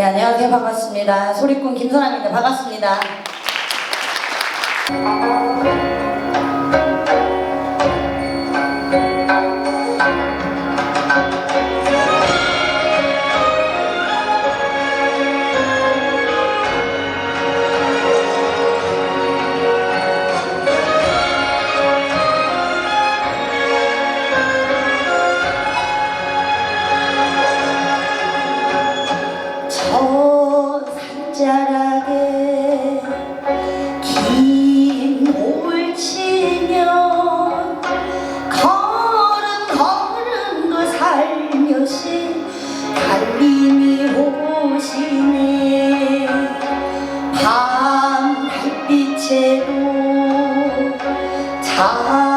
네, 안녕하세요. 반갑습니다. 소리꾼 김선아입니다. 반갑습니다. Ah.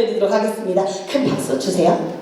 들려드리도록 하겠습니다. 큰 박수 주세요.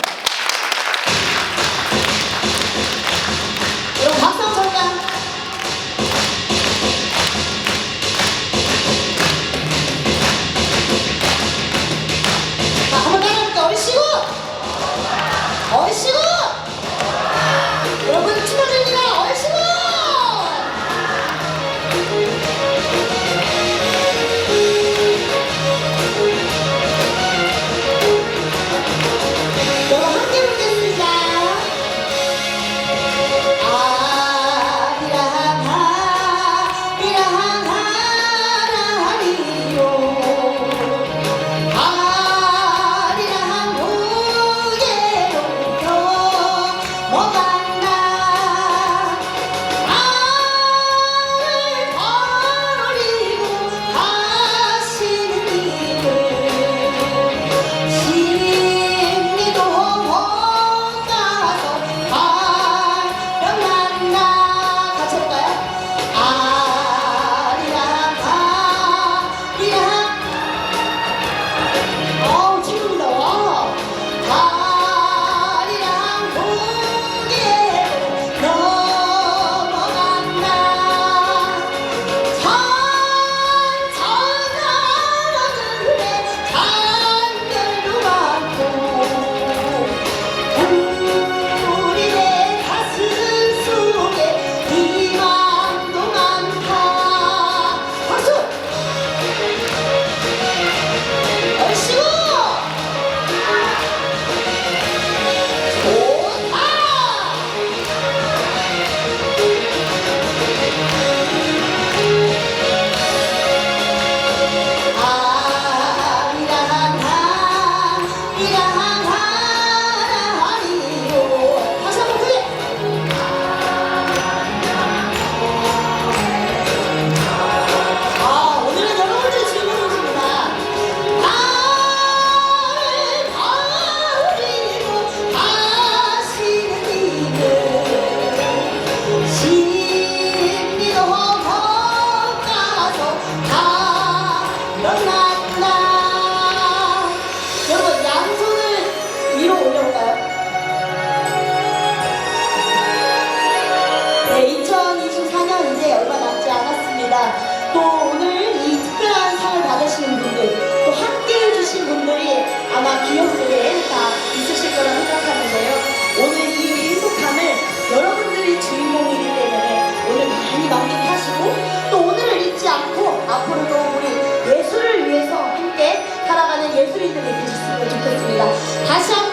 또 오늘 이 특별한 상을 받으시는 분들, 또 함께 해 주신 분들이 아마 기억 속에 다 있으실 거라 생각하는데요. 오늘 이 행복함을 여러분들이 주인공이기 때문에 오늘 많이 만끽하시고 또 오늘을 잊지 않고 앞으로도 우리 예술을 위해서 함께 살아가는 예술인들이 되셨으면 좋겠습니다. 다시 한번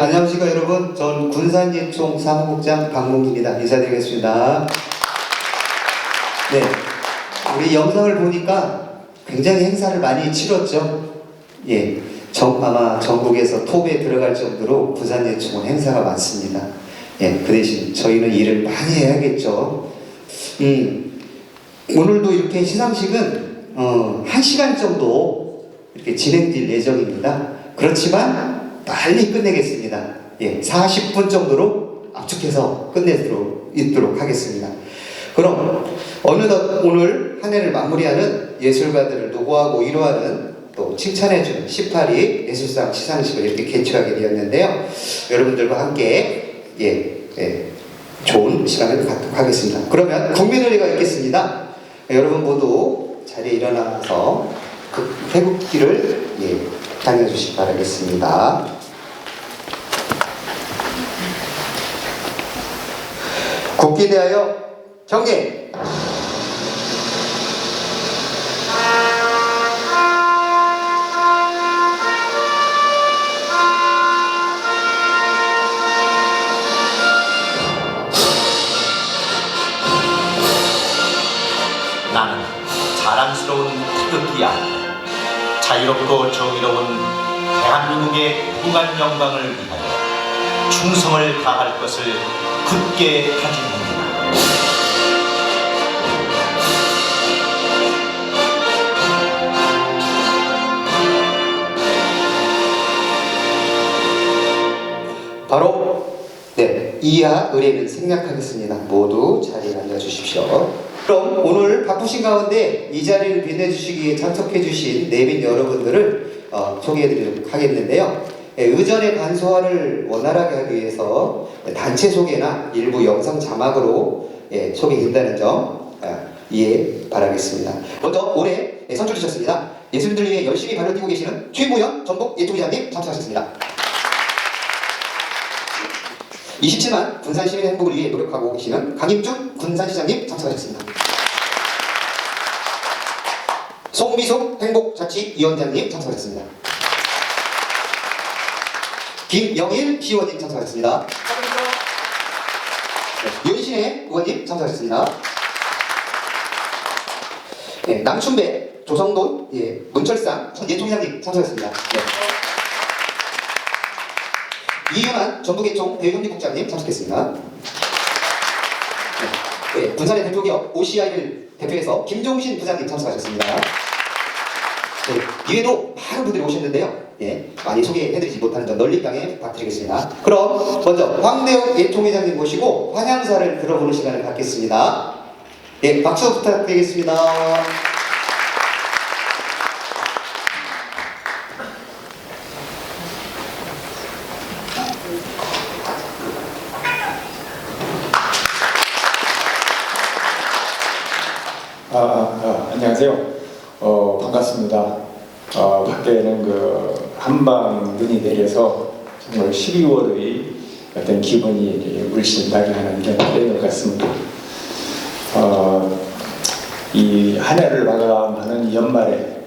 안녕하십니까 여러분. 전 군산예총 사무국장 박문기입니다. 인사드리겠습니다. 네, 우리 영상을 보니까 굉장히 행사를 많이 치렀죠. 예, 전, 아마 전국에서 톱에 들어갈 정도로 군산예총은 행사가 많습니다. 예, 그 대신 저희는 일을 많이 해야겠죠. 음, 오늘도 이렇게 시상식은 어, 한 시간 정도 이렇게 진행될 예정입니다. 그렇지만 빨리 끝내겠습니다. 예, 40분 정도로 압축해서 끝내도록 있도록 하겠습니다. 그럼 어느덧 오늘 한 해를 마무리하는 예술가들을 노고하고 위로하는 또 칭찬해주는 18위 예술상 시상식을 이렇게 개최하게 되었는데요. 여러분들과 함께 예, 예, 좋은 시간을 갖도록 하겠습니다. 그러면 국민의례가 있겠습니다. 여러분 모두 자리에 일어나서 그 회국기를 예, 다녀주시기 바라겠습니다. 국기 대하여 경례! 나는 자랑스러운 태극기야. 자유롭고 정의로운 대한민국의 무한 영광을 위하여 충성을 다할 것을 굳게 다짐합니다. 바로 네 이하 의례를 생략하겠습니다. 모두 자리에 앉아주십시오. 그럼 오늘 바쁘신 가운데 이 자리를 빛내주시기에 참석해주신 내빈 여러분들을 어, 소개해드리도록 하겠는데요. 예, 의전의 간소화를 원활하게 하기 위해서 단체 소개나 일부 영상 자막으로 예, 소개된다는 점 아, 이해 바라겠습니다. 먼저 올해 예, 선출 주셨습니다. 예술인들 위해 열심히 발을 뛰고 계시는 최무현 전북 예토기자님 참석하셨습니다. 27만 군산 시민의 행복을 위해 노력하고 계시는 강임준 군산시장님 참석하셨습니다. 송미숙 행복자치위원장님 참석하셨습니다. 김영일 시의원님 참석하셨습니다. 네, 윤신혜 의원님 참석하셨습니다. 네, 남춘배 조성돈 예, 문철상 전 예총장님 참석하셨습니다. 네. 이윤환 전북예총 대외협력국장님 참석했습니다. 네, 네, 군산의 대표기업 OCI를 대표해서 김종신 부장님 참석하셨습니다. 네, 이외에도 많은 분들이 오셨는데요. 예, 많이 소개해드리지 못하는 점 널리 땅에 부탁드리겠습니다. 그럼 먼저 황대욱 예총회장님 모시고 환영사를 들어보는 시간을 갖겠습니다. 예, 박수 부탁드리겠습니다. 아, 아, 아, 안녕하세요. 어, 반갑습니다. 어, 밖에는 그 한방 눈이 내려서 정말 12월의 어떤 기분이 물씬 나게 하는 이런 때인 것 같습니다. 어, 이한 해를 마감하는 연말에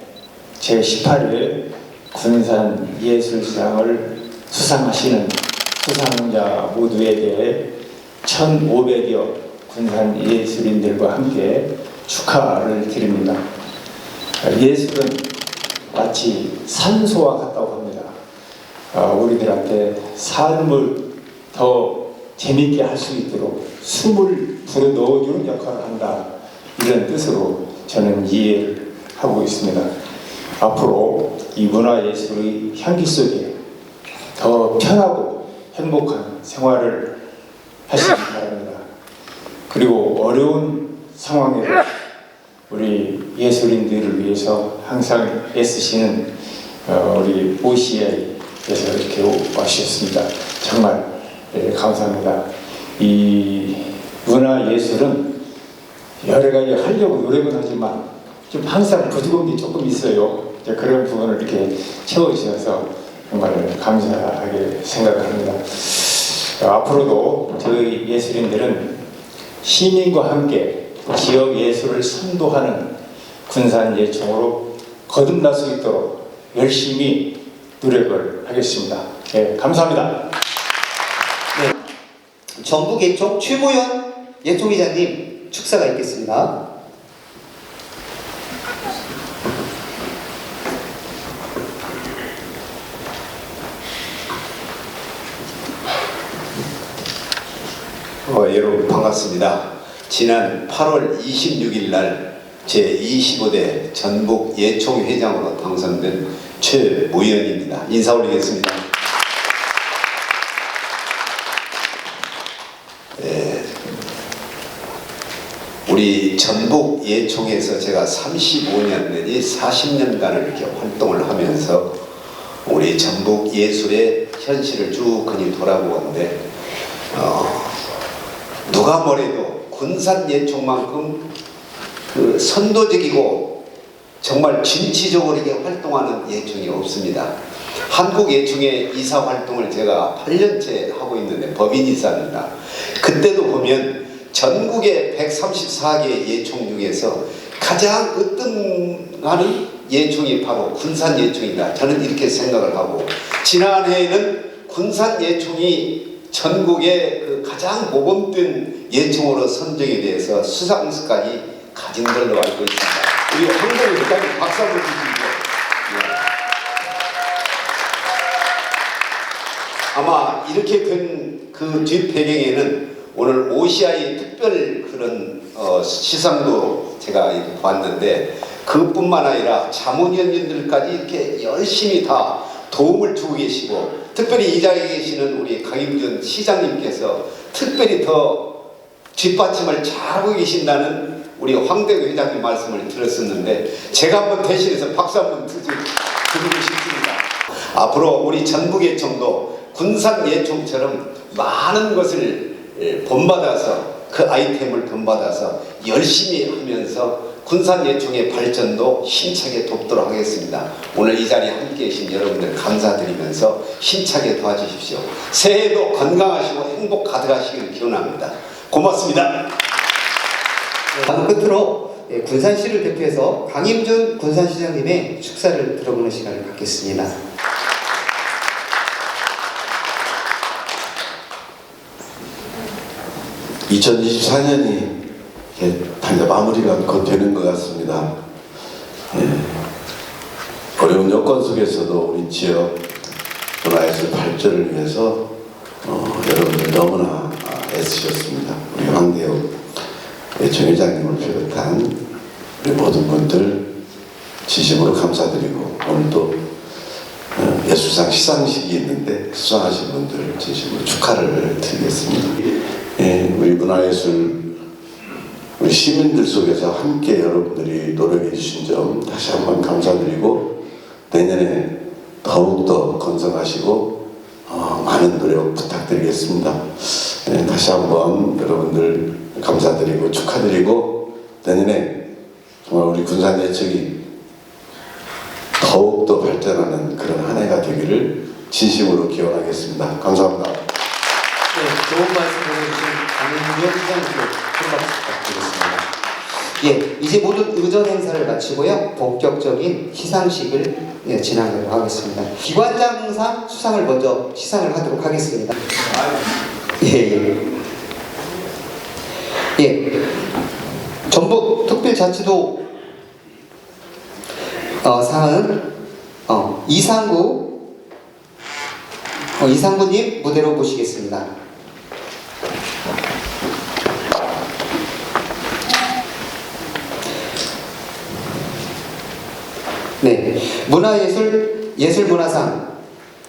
제 18회 군산 예술상을 수상하시는 수상자 모두에게 1,500여 군산 예술인들과 함께 축하를 드립니다. 예술은 마치 산소와 같다고 합니다. 어, 우리들한테 삶을 더 재밌게 할 수 있도록 숨을 불어 넣어주는 역할을 한다. 이런 뜻으로 저는 이해를 하고 있습니다. 앞으로 이 문화예술의 향기 속에 더 편하고 행복한 생활을 하시기 바랍니다. 그리고 어려운 상황에도 우리 예술인들을 위해서 항상 애쓰시는 어, 우리 OCI에서 이렇게 와주셨습니다. 정말 예, 감사합니다. 이 문화 예술은 여러 가지 하려고 노력은 하지만 좀 항상 부족한 게 조금 있어요. 이제 그런 부분을 이렇게 채워주셔서 정말 감사하게 생각합니다. 어, 앞으로도 저희 예술인들은 시민과 함께 지역 예술을 선도하는 군산 예총으로 거듭날 수 있도록 열심히 노력을 하겠습니다. 예, 감사합니다. 네. 전북 예총 최모현 예총이장님 축사가 있겠습니다. 어, 여러분 반갑습니다. 지난 8월 26일 날 제25대 전북 예총회장으로 당선된 최무현입니다. 인사 올리겠습니다. 예, 우리 전북 예총에서 제가 35년 내지 40년간을 이렇게 활동을 하면서 우리 전북 예술의 현실을 쭉 그니 돌아보는데 어, 누가 뭐래도 군산 예총만큼 그 선도적이고 정말 진취적으로 이렇게 활동하는 예총이 없습니다. 한국 예총의 이사 활동을 제가 8년째 하고 있는데 법인 이사입니다. 그때도 보면 전국의 134개 예총 중에서 가장 으뜸하는 예총이 바로 군산 예총이다. 저는 이렇게 생각을 하고 지난해에는 군산 예총이 전국의 그 가장 모범된 예총으로 선정이 돼서 수상까지 가진 걸로 알고 있습니다. 우리 황정희 회장님 박수 한번 주시죠. 예. 아마 이렇게 된그 뒷배경에는 오늘 오시아의 특별 그런 어, 시상도 제가 이렇게 봤는데 그뿐만 아니라 자문위원님들까지 이렇게 열심히 다 도움을 주고 계시고 특별히 이 자리에 계시는 우리 강임준 시장님께서 특별히 더 뒷받침을 잘하고 계신다는 우리 황대구 회장님 말씀을 들었었는데 제가 한번 대신해서 박수 한번 드리- 드리고 싶습니다. 앞으로 우리 전북예총도 군산 예총처럼 많은 것을 예, 본받아서 그 아이템을 본받아서 열심히 하면서 군산 예총의 발전도 힘차게 돕도록 하겠습니다. 오늘 이 자리에 함께 계신 여러분들 감사드리면서 힘차게 도와주십시오. 새해도 건강하시고 행복 가득하시길 기원합니다. 고맙습니다. 네, 다음 끝으로 예, 군산시를 대표해서 강임준 군산시장님의 축사를 들어보는 시간을 갖겠습니다. 2024년이 단계 마무리가 곧 되는 것 같습니다. 예. 어려운 여건 속에서도 우리 지역 문화예술 발전을 위해서 어, 여러분들 너무나 아, 애쓰셨습니다. 우리 황대호 정 회장님을 비롯한 우리 모든 분들 진심으로 감사드리고 오늘도 어, 예술상 시상식이 있는데 수상하신 분들 진심으로 축하를 드리겠습니다. 예, 우리 문화예술 우리 시민들 속에서 함께 여러분들이 노력해 주신 점 다시 한번 감사드리고 내년에 더욱더 건성하시고 어, 많은 노력 부탁드리겠습니다. 네, 다시 한번 여러분들 감사드리고 축하드리고 내년에 정말 우리 군산예측이 더욱더 발전하는 그런 한 해가 되기를 진심으로 기원하겠습니다. 감사합니다. 네, 좋은 말씀 보내주신 강민규 시장님께 큰 박수 부탁드리겠습니다. 예, 이제 모든 의전 행사를 마치고요. 본격적인 시상식을 예, 진행하도록 하겠습니다. 기관장상 수상을 먼저 시상을 하도록 하겠습니다. 예, 예. 예. 전북 특별자치도 어, 상은 어, 이상구 어, 이상구님 무대로 모시겠습니다. 네, 문화예술 예술문화상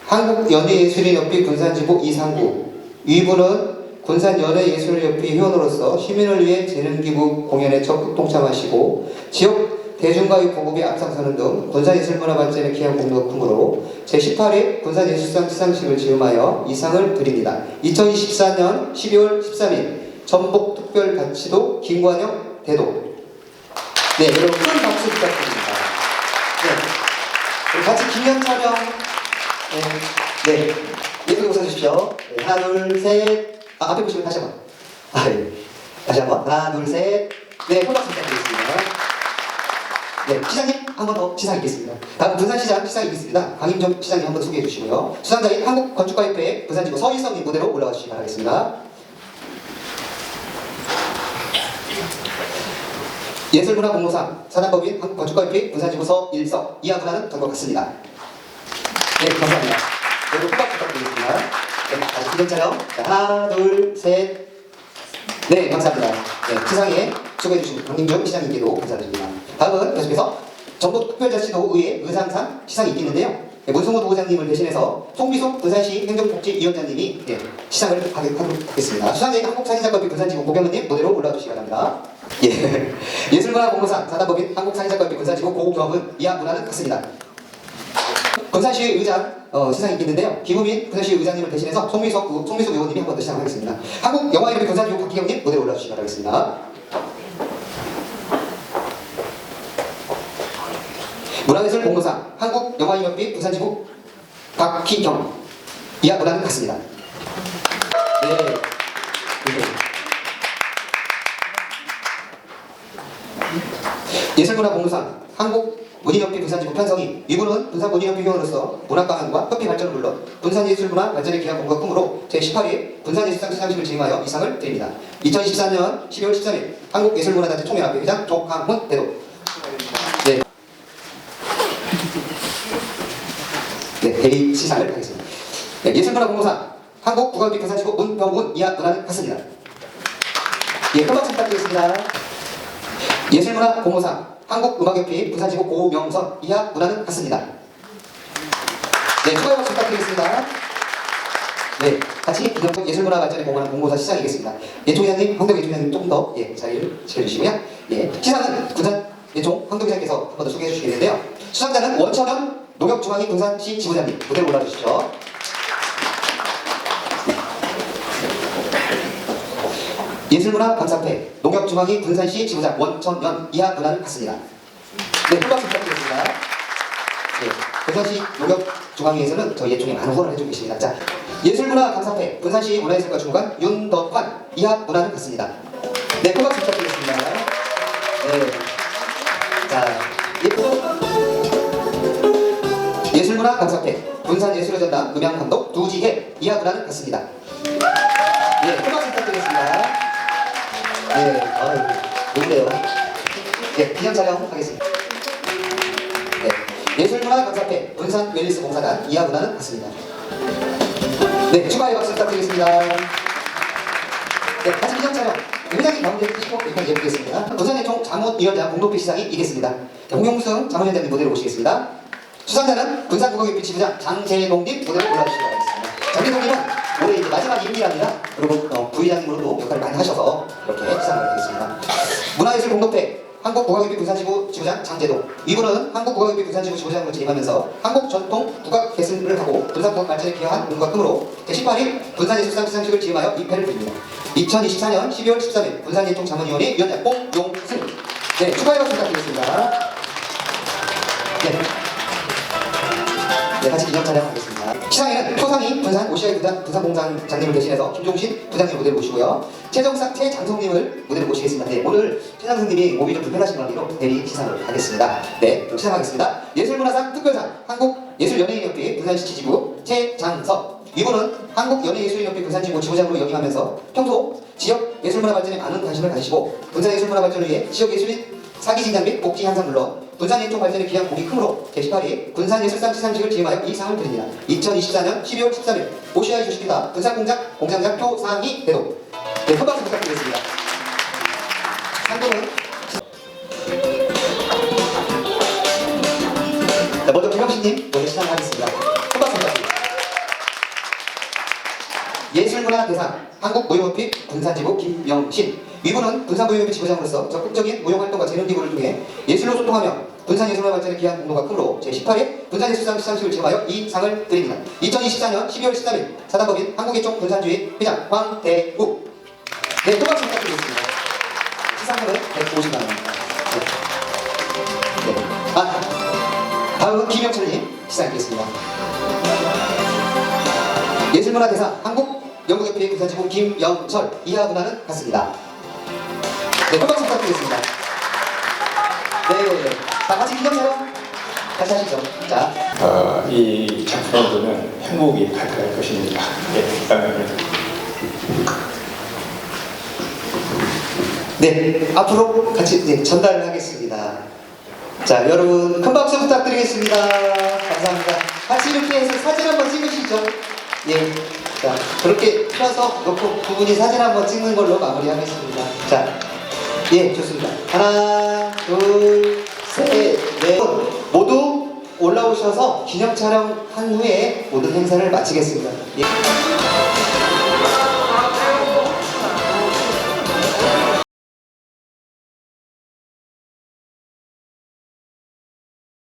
한국연예예술인협회 군산지부 이상구 위부는 군산 연예예술협회 회원으로서 시민을 위해 재능기부 공연에 적극 동참하시고 지역 대중가요 보급에 앞장서는 등 군산예술문화 발전에 기한 공로금으로 제18회 군산예술상 시상식을 지음하여 이 상을 드립니다. 2024년 12월 13일 전북특별자치도 김관영 대도 네, 여러분 큰 박수 부탁드립니다. 네. 같이 기념 촬영. 네. 네. 예쁘게 웃어주십시오. 네. 하나, 둘, 셋. 아, 앞에 보시면 다시 한 번. 아, 네. 다시 한 번. 하나, 둘, 셋. 네, 큰 박수 부탁드리겠습니다. 네, 시장님 한 번 더 시상 있겠습니다. 다음 부산시장 시상 있겠습니다. 강임정 시장님 한 번 소개해 주시고요. 수상자인 한국건축가협회 부산지구 서일성님 무대로 올라와 주시기 바라겠습니다. 예술문화 공로상 사단법인 한국건축가협회 부산지구 서일성 이하 문화는 전것 같습니다. 네, 감사합니다. 여러분 호박 부탁드리겠습니다. 네, 다시 기념 촬영. 자, 하나, 둘, 셋. 네, 감사합니다. 네, 시상에 소개해주신 강림정 시장님께도 감사드립니다. 다음은 계속해서 전북특별자치도의회 의상상 시상이 있겠는데요. 네, 문승호 도의장님을 대신해서 송미숙 부산시 행정복지위원장님이 네, 시상을 하도록 하겠습니다. 수상자인 한국사진작가협회 부산지구 고경은님 무대로 올라와 주시기 바랍니다. 예. 예술문화공로상 사단법인 한국사진작가협회 부산지구 고경은 이하 문화는 같습니다. 군산시 의장 어, 시상이 있겠는데요. 김우민 군산시 의장님을 대신해서 송미석 구- 송미숙 의원님이 한 번 더 시상하겠습니다. 한국 영화협회 군산지구 박기경님 무대 올라주시기 바라겠습니다. 문화예술 공로상 한국 영화협회 부산지구 박기경 이하 문화는 같습니다. 네. 네. 예술문화공로상 한국 문인협회 부산지구 편성이 이분은 부산문인협회 회원으로서 문화강화과 협회 발전을 물론 분산예술문화 발전에 기한 공과 꿈으로 제18회 분산예술상 시상식을 진행하여 이 상을 드립니다. 2024년 12월 13일 한국예술문화단체 총연합회 회장 조항훈 대도 네. 네, 대리 시상을 하겠습니다. 네, 예술문화공로상 한국국악협회 부산지구 문병훈 이하 문화는 같습니다. 예, 큰 박수 부탁드리겠습니다. 예술문화 공모상 한국음악협회 부산지구 고명선 이하 문화는 같습니다. 네, 추가의 박수 부탁드리겠습니다. 네, 같이 기념품 예술문화 발전에 공헌한 공모사 시상이겠습니다. 예총회장님, 황덕 예총회장님 조금 더 예, 자리를 지켜주시고요. 예, 시상은 군산 예총 황덕 회장께서 한 번 더 소개해 주시겠는데요. 수상자는 원천현 농협중앙위 군산시 지부장님 무대로 올라주시죠. 예술문화 감사패 농협중앙위 군산시 지부장 원천연 이하 문화를 받습니다. 네, 큰 박수 부탁드리겠습니다. 네, 군산시 농협중앙위에서는 저희 예총에 많은 후원을 해주고 계십니다. 자, 예술문화 감사패 군산시 문화예술과 중간 윤덕환 이하 문화를 받습니다. 네, 큰 박수 부탁드리겠습니다. 네, 자, 예, 예술문화 감사패 군산예술의 전당 음향감독 두지혜 이하 문화를 받습니다. 네, 큰 박수 부탁드리겠습니다. 네, 아유, 좋네요. 네, 기념 촬영 하겠습니다. 네, 예술문화 감사패 군산 웰리스 봉사단 이하 문화는 같습니다. 네, 축하의 박수 부탁드리겠습니다. 네, 같이 기념 촬영. 네, 회장님 가운데 계시고 여기까지 예쁘겠습니다. 군산의 총 자문위원장 공동필 시상이 있겠습니다. 홍용승 자문위원장님 무대로 모시겠습니다. 수상자는 군산국어협회 지부장 장재동님 무대로 올라주시기 바라겠습니다. 장재동님은 올해 이제 마지막 임기랍니다. 그리고 어, 부회장님으로도 역할을 많이 하셔서 이렇게 시상을 하겠습니다. 문화예술 공동회 한국국악협회 부산지구 지부장 장재동 이분은 한국국악협회 부산지구 지부장으로 재임하면서 한국 전통 국악 개선을 하고 군산국악 발전에 기여한 운과 끔으로 제18일 군산예술상 시상식을 지임하여 입회를 드립니다. 2024년 12월 13일 군산예총 자문위원회 위원장 뽕용승 네 축하의 박수 부탁드리겠습니다. 네. 네, 같이 기념 촬영하겠습니다. 시상에는 표상이 분산 오시아이 부산 부산공장장님을 대신해서 김종신 부장님 무대를 모시고요. 최정상 최장성님을 무대를 모시겠습니다. 네, 오늘 최장성님이 몸이 좀 불편하신 관계로 대리 시상을 하겠습니다. 네, 그럼 시상하겠습니다. 예술문화상 특별상 한국예술연예인협회 부산시 지지부 최장석 이분은 한국연예예술인협회 부산지구 지부장으로 역임하면서 평소 지역 예술문화 발전에 많은 관심을 가지시고 분산 예술문화 발전을 위해 지역 예술인 사기 진단 및 복지 향상 물론 군산 인종 발전에 기한 공이 크므로 제18일 군산예술상 시상식을 지음하여 이 상을 드립니다. 2024년 12월 13일 오시아이 주식회사 군산공장 공장장 표상이 대도 네, 큰 박수 부탁드리겠습니다. 상금은 자, 먼저 김영신님 먼저 시상하겠습니다. 큰 박수 부탁드립니다. 예술문화 대상 한국무용협회 군산지부 김영신 이분은 군산무용협회 지부장으로서 적극적인 무용활동과 재능기부를 통해 예술로 소통하며 군산예술문화 발전에 기한 공로가 크므로 제18회 군산예술상 시상식을 지음하여 이 상을 드립니다. 2024년 12월 13일 사단법인 한국예총 군산주의 회장 황대국 네, 또 박수 부탁드리겠습니다. 시상금은 150만 원입니다. 네. 네. 아, 다음은 김영철님 시상하겠습니다. 예술문화 대상 한국 영국협회 부산지부 김영철 이하 문화는 같습니다. 네, 큰 박수 부탁드리겠습니다. 네, 다 같이 기념 촬영 같이 하시죠. 자, 어, 이 작품을 보면 행복이 가득할 것입니다. 예, 감사합니다. 네, 앞으로 같이 네, 전달을 하겠습니다. 자, 여러분 큰 박수 부탁드리겠습니다. 감사합니다. 같이 이렇게 해서 사진 한번 찍으시죠. 예, 자 그렇게 펴서 놓고 두 분이 사진 한번 찍는 걸로 마무리하겠습니다. 자, 예, 좋습니다. 하나, 둘, 셋, 넷. 모두 올라오셔서 기념 촬영 한 후에 모든 행사를 마치겠습니다. 예.